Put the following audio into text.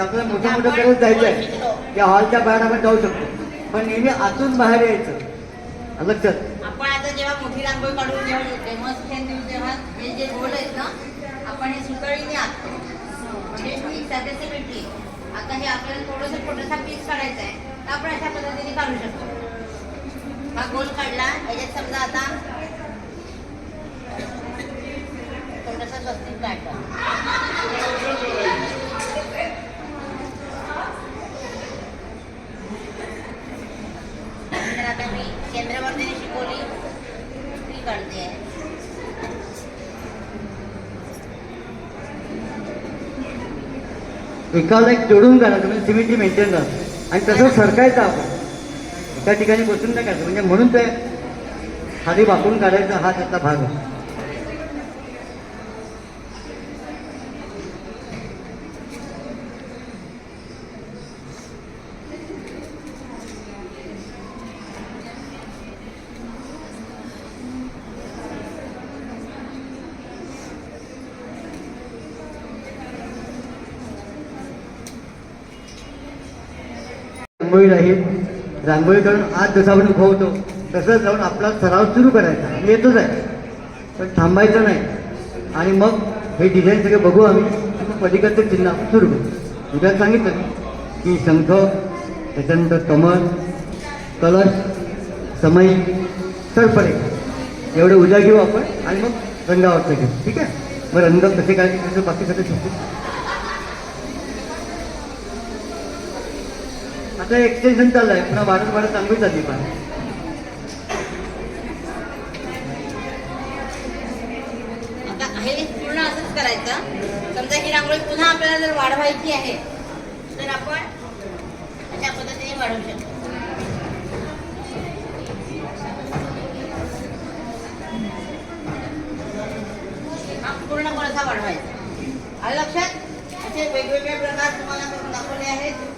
आपल्याला मोठ्या मोठ्या करत जायचं आहे. त्या हॉलच्या बाहेर आपण जाऊ शकतो. पण नेहमी आतून बाहेर यायचं. लक्षात? आपण आता जेव्हा मोठी रांगोळी काढून जेव्हा डेमॉन्स्ट्रेशन देऊ तेव्हा हे जे गोल आहेत ना आपण हे सुतळीने आखतो म्हणजे भेटली. आता हे आपल्याला थोडंसं छोटासा पीस काढायचा आहे. तर आपण अशा पद्धतीने काढू शकतो. हा गोल काढला. याच्यात समजा आता थोडासा स्वस्तिक काढला. तर आता मी केंद्रवर्धीने शिकवली ती काढते. एकाला एक जोडून करायचं म्हणजे सिमेंटची मेंटेन राहतं आणि तसं सरकायचं आपण. एका ठिकाणी बसून नाही करायचं. म्हणजे म्हणून ते खाली वापरून काढायचा हा त्याचा भाग आहे. रांगोळी राहील रांगोळी करून आज जसं आपण उभवतो तसंच जाऊन आपला सराव सुरू करायचा. आणि येतोच आहे. पण थांबायचं नाही. आणि मग हे डिझाईन सगळे बघू आम्ही. पलीकडचं चिन्ह आपण सुरू करू. उद्या सांगितलं की शंख त्याच्यानंतर कमल कलश समय सरपडे एवढे उद्या घेऊ आपण आणि मग रंगावरचं घेऊ. ठीक आहे? मग रंग कसे काय? बाकी सगळं आता एक्सटेन्शन चाललंय. पुन्हा वाढत वाढत चांगली चालली पण. आता हे पूर्ण असंच करायचं. समजा ही रांगोळी पुन्हा आपल्याला जर वाढवायची आहे तर आपण अशा पद्धतीने वाढवू शकतो. पूर्ण कोळसा वाढवायचा. आलं लक्षात असे वेगवेगळे प्रकार तुम्हाला करून दाखवले आहेत.